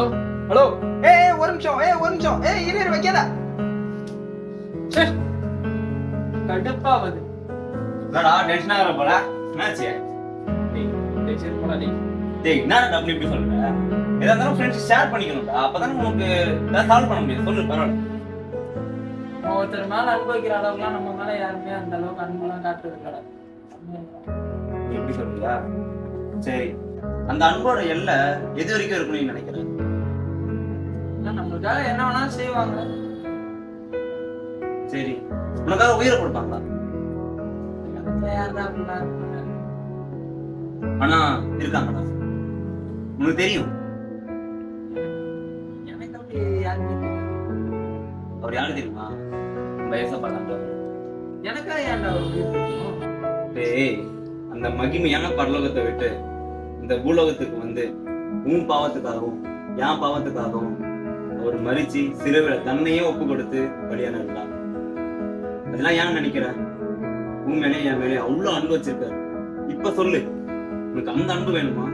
Hello hello ஏய் ஏய், ஒரு நிமிஷம். ஏய் ஒரு நிமிஷம். ஏய் இரு இரு வைக்காத. கடுப்பாவது. என்னடா டென்ஷன் ஆகிற போல என்னாச்சு? டேய் சரி போடா டேய். டேய் என்ன டபுள் இப்படி சொல்ற? எதா இருந்தாலும் ஃப்ரெண்ட்ஸ் ஷேர் பண்ணிக்கணும்டா. அப்பதான் உனக்கு சால்வ் பண்ண முடியும். சொல்லு பரவாயில்ல. ஒருத்தர் மேல அனுபவிக்கிற அளவுக்குலாம் நம்ம மேல யாருமே அந்த அளவுக்கு அன்பெல்லாம் காட்டுறது நீ எப்படி சொல்றியா சரி. அந்த அன்போட எல்லை எது வரைக்கும் இருக்கும்னு நீ நினைக்கிற? நம்மளுக்காக என்ன வேணாலும் செய்வாங்க. சரி. உனக்காக உயிரை கொடுப்பாங்களா? ஆனா இருக்காங்கடா. உனக்கு தெரியும். அவர் யாரு தெரியுமா? வயசா பண்ணாங்க எனக்கா ஏன்டா? டேய் அந்த மகிமையான பரலோகத்தை விட்டு இந்த பூலோகத்துக்கு வந்து உன் பாவத்துக்காகவும் என் பாவத்துக்காகவும் அவர் மறிச்சு சிலுவையில தன்னையே ஒப்பு கொடுத்து பலியான இருக்கலாம் அதெல்லாம் ஏன் நினைக்கிற? உன் மேலே என் மேலே அவ்வளவு அன்பு வச்சிருக்காரு. இப்ப சொல்லு. உனக்கு அந்த அன்பு வேணுமா?